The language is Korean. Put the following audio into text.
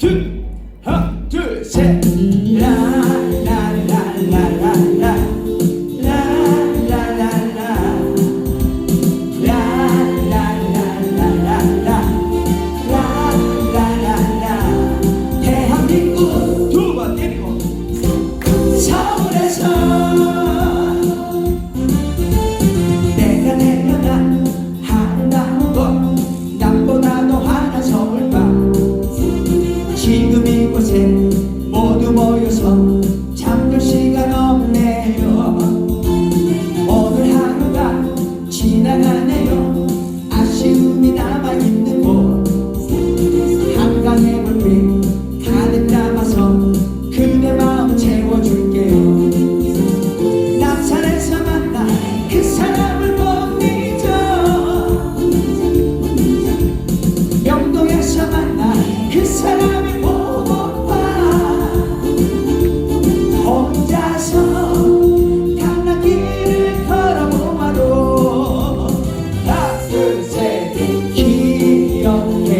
둘, 하나, 둘, 셋. 대한민국 두번 때리고 서울에서 잠들 시간 없네요. 오늘 하루가 지나가네요. yeah.